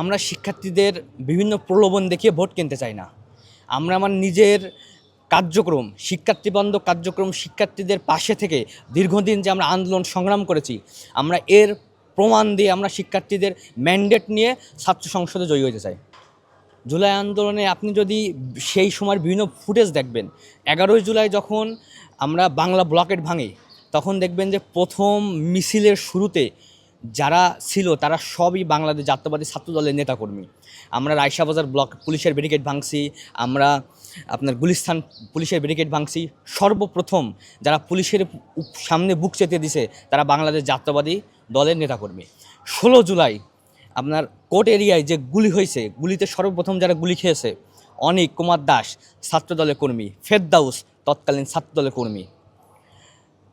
আমরা শিক্ষার্থীদের বিভিন্ন প্রলোভন দেখিয়ে ভোট কিনতে চাই না। আমরা আমার নিজের কার্যক্রম, শিক্ষার্থী বান্ধব কার্যক্রম শিক্ষার্থীদের পাশে থেকে দীর্ঘদিন যে আমরা আন্দোলন সংগ্রাম করেছি, আমরা এর প্রমাণ দিয়ে আমরা শিক্ষার্থীদের ম্যান্ডেট নিয়ে ছাত্র সংসদে জয়ী হতে চাই। জুলাই আন্দোলনে আপনি যদি সেই সময়ের বিভিন্ন ফুটেজ দেখবেন, এগারোই জুলাই যখন আমরা বাংলা ব্লকেট ভাঙি, তখন দেখবেন যে প্রথম মিছিলের শুরুতে যারা ছিল, তারা সবই বাংলাদেশ জাতীয়বাদী ছাত্র দলের নেতাকর্মী। আমরা রায়শাবাজার ব্লক পুলিশের ব্যারিকেড ভাঙছি, আমরা আপনার গুলিস্তান পুলিশের ব্যারিকেড ভাঙছি। সর্বপ্রথম যারা পুলিশের সামনে বুক চেতে দিছে, তারা বাংলাদেশ জাতীয়বাদী দলের নেতাকর্মী। ষোলো জুলাই আপনার কোর্ট এরিয়ায় যে গুলি হয়েছে, গুলিতে সর্বপ্রথম যারা গুলি খেয়েছে, অনিক কুমার দাস ছাত্রদলের কর্মী, ফেরদাউস তৎকালীন ছাত্রদলের কর্মী।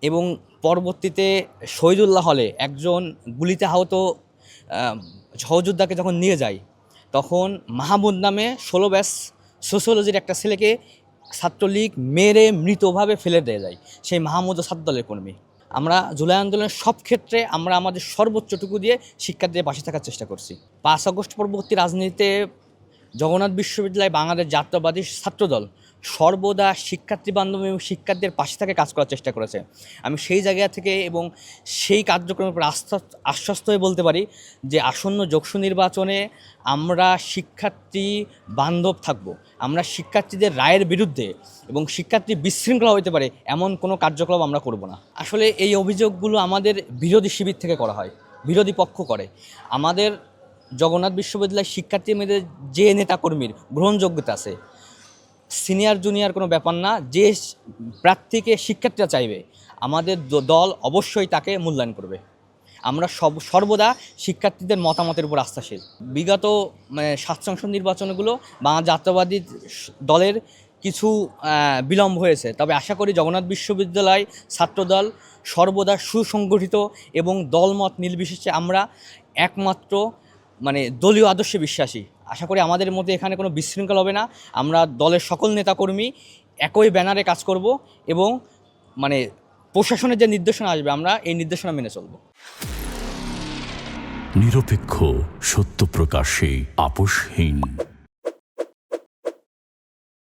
এবং পরবর্তীতে শহীদুল্লাহ হলে একজন গুলিতে আহত সহযোদ্ধাকে যখন নিয়ে যায়, তখন মাহমুদ নামে ষোলো ব্যাস সোশ্যোলজির একটা ছেলেকে ছাত্রলীগ মেরে মৃতভাবে ফেলে দিয়ে যায়, সেই মাহমুদ ও ছাত্রদলের কর্মী। আমরা জুলাই আন্দোলনের সব ক্ষেত্রে আমরা আমাদের সর্বোচ্চটুকু দিয়ে শিক্ষার্থীদের পাশে থাকার চেষ্টা করছি। পাঁচ আগস্ট পরবর্তী রাজনীতিতে জগন্নাথ বিশ্ববিদ্যালয় বাংলাদেশ জাতীয়বাদী ছাত্রদল সর্বদা শিক্ষার্থী বান্ধব এবং শিক্ষার্থীদের পাশে থেকে কাজ করার চেষ্টা করেছে। আমি সেই জায়গা থেকে এবং সেই কার্যক্রমের উপর আশ্বস্ত হয়ে বলতে পারি যে আসন্ন যোগসু নির্বাচনে আমরা শিক্ষার্থী বান্ধব থাকব। আমরা শিক্ষার্থীদের রায়ের বিরুদ্ধে এবং শিক্ষার্থী বিশৃঙ্খলা হতে পারে এমন কোনো কার্যকলাপ আমরা করব না। আসলে এই অভিযোগগুলো আমাদের বিরোধী শিবির থেকে করা হয়, বিরোধী পক্ষ করে। আমাদের জগন্নাথ বিশ্ববিদ্যালয়ের শিক্ষার্থী মেয়েদের যে নেতাকর্মীর গ্রহণযোগ্যতা আছে সিনিয়র, জুনিয়র কোনো ব্যাপার না, যে প্রার্থীকে শিক্ষার্থীরা চাইবে, আমাদের দল অবশ্যই তাকে মূল্যায়ন করবে। আমরা সব, সর্বদা শিক্ষার্থীদের মতামতের উপর আস্থাশীল। বিগত মানে সাত সংসদ নির্বাচনগুলো বাংলা জাতীয়বাদী দলের কিছু বিলম্ব হয়েছে। তবে আশা করি জগন্নাথ বিশ্ববিদ্যালয় ছাত্রদল সর্বদা সুসংগঠিত এবং দলমত নির্বিশেষে আমরা একমাত্র মানে দলীয় আদর্শে বিশ্বাসী। আশা করি আমাদের মধ্যে এখানে কোনো বিশৃঙ্খল হবে না। আমরা দলের সকল নেতাকর্মী একই ব্যানারে কাজ করব এবং মানে প্রশাসনের যে নির্দেশনা আসবে, আমরা এই নির্দেশনা মেনে চলব। নিরপেক্ষ সত্য প্রকাশে আপোষহীন।